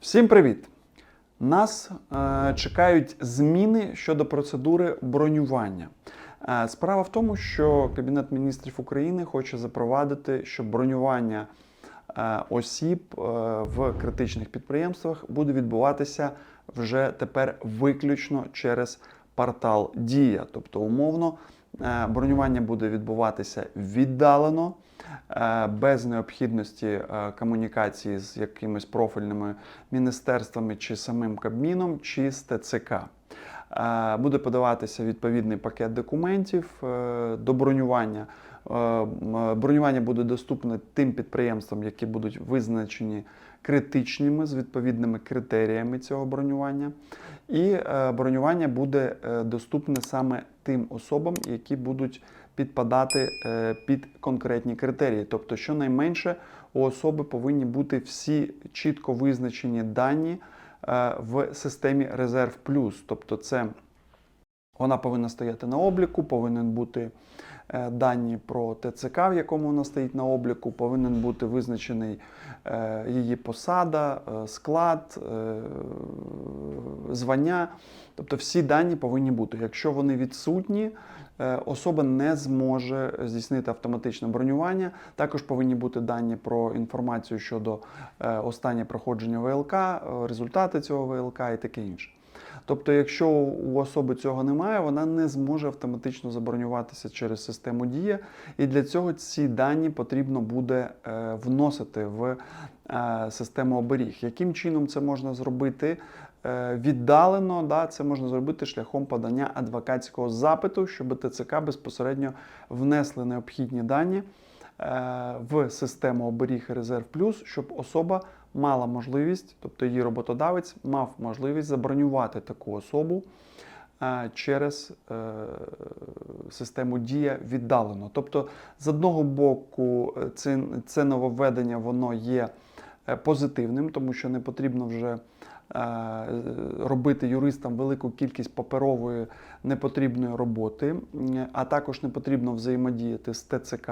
Всім привіт! Нас е, чекають зміни щодо процедури бронювання. Е, справа в тому, що Кабінет міністрів України хоче запровадити, що бронювання е, осіб е, в критичних підприємствах буде відбуватися вже тепер виключно через портал Дія. Тобто, умовно, е, бронювання буде відбуватися віддалено е, без необхідності е, комунікації з якимись профільними міністерствами чи самим Кабміном, чи з ТЦК. Буде подаватися відповідний пакет документів до бронювання. Бронювання буде доступне тим підприємствам, які будуть визначені критичними з відповідними критеріями цього бронювання. І е, бронювання буде е, доступне саме тим особам, які будуть підпадати е, під конкретні критерії. Тобто, щонайменше у особи повинні бути всі чітко визначені дані в системі Резерв Плюс. Тобто, це вона повинна стояти на обліку, повинен бути е, дані про ТЦК, в якому вона стоїть на обліку, повинен бути визначений е, її посада, е, склад, звання. Тобто всі дані повинні бути. Якщо вони відсутні, особа не зможе здійснити автоматичне бронювання. Також повинні бути дані про інформацію щодо останнє проходження ВЛК, результати цього ВЛК і таке інше. Тобто, якщо у особи цього немає, вона не зможе автоматично забронюватися через систему Дія, і для цього ці дані потрібно буде е, вносити в е, систему оберіг. Яким чином це можна зробити? Е, Віддалено, да, це можна зробити шляхом подання адвокатського запиту, щоб ТЦК безпосередньо внесли необхідні дані в систему оберіг резерв плюс, щоб особа мала можливість, тобто її роботодавець мав можливість забронювати таку особу е, через е, систему дія віддалено. Тобто, з одного боку, е, це, нововведення воно є е, позитивним, тому що не потрібно вже е, робити юристам велику кількість паперової непотрібної роботи, а також не потрібно взаємодіяти з ТЦК.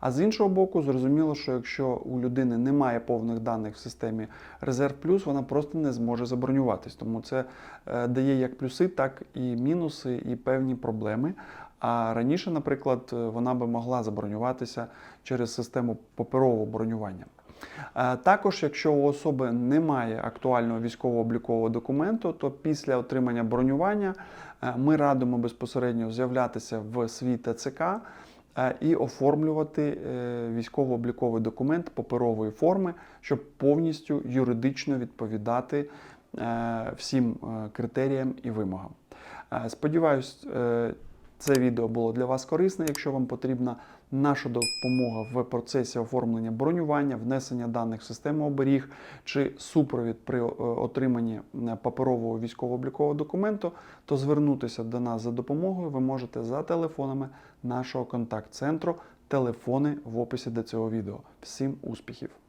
А з іншого боку, зрозуміло, що якщо у людини немає повних даних в системі Резерв Плюс, вона просто не зможе забронюватись. Тому це е, дає як плюси, так і мінуси, і певні проблеми. А раніше, наприклад, е, вона би могла забронюватися через систему паперового бронювання. Е, Також, якщо у особи немає актуального військово-облікового документу, то після отримання бронювання е, ми радимо безпосередньо з'являтися в свій ТЦК е, і оформлювати військово-обліковий документ паперової форми, щоб повністю юридично відповідати всім критеріям і вимогам. Сподіваюсь, це відео було для вас корисне. Якщо вам потрібна наша допомога в процесі оформлення бронювання, внесення даних в систему оберіг чи супровід при е, отриманні е, паперового військово-облікового документу, то звернутися до нас за допомогою ви можете за телефонами нашого контакт-центру. Телефони в описі до цього відео. Всім успіхів!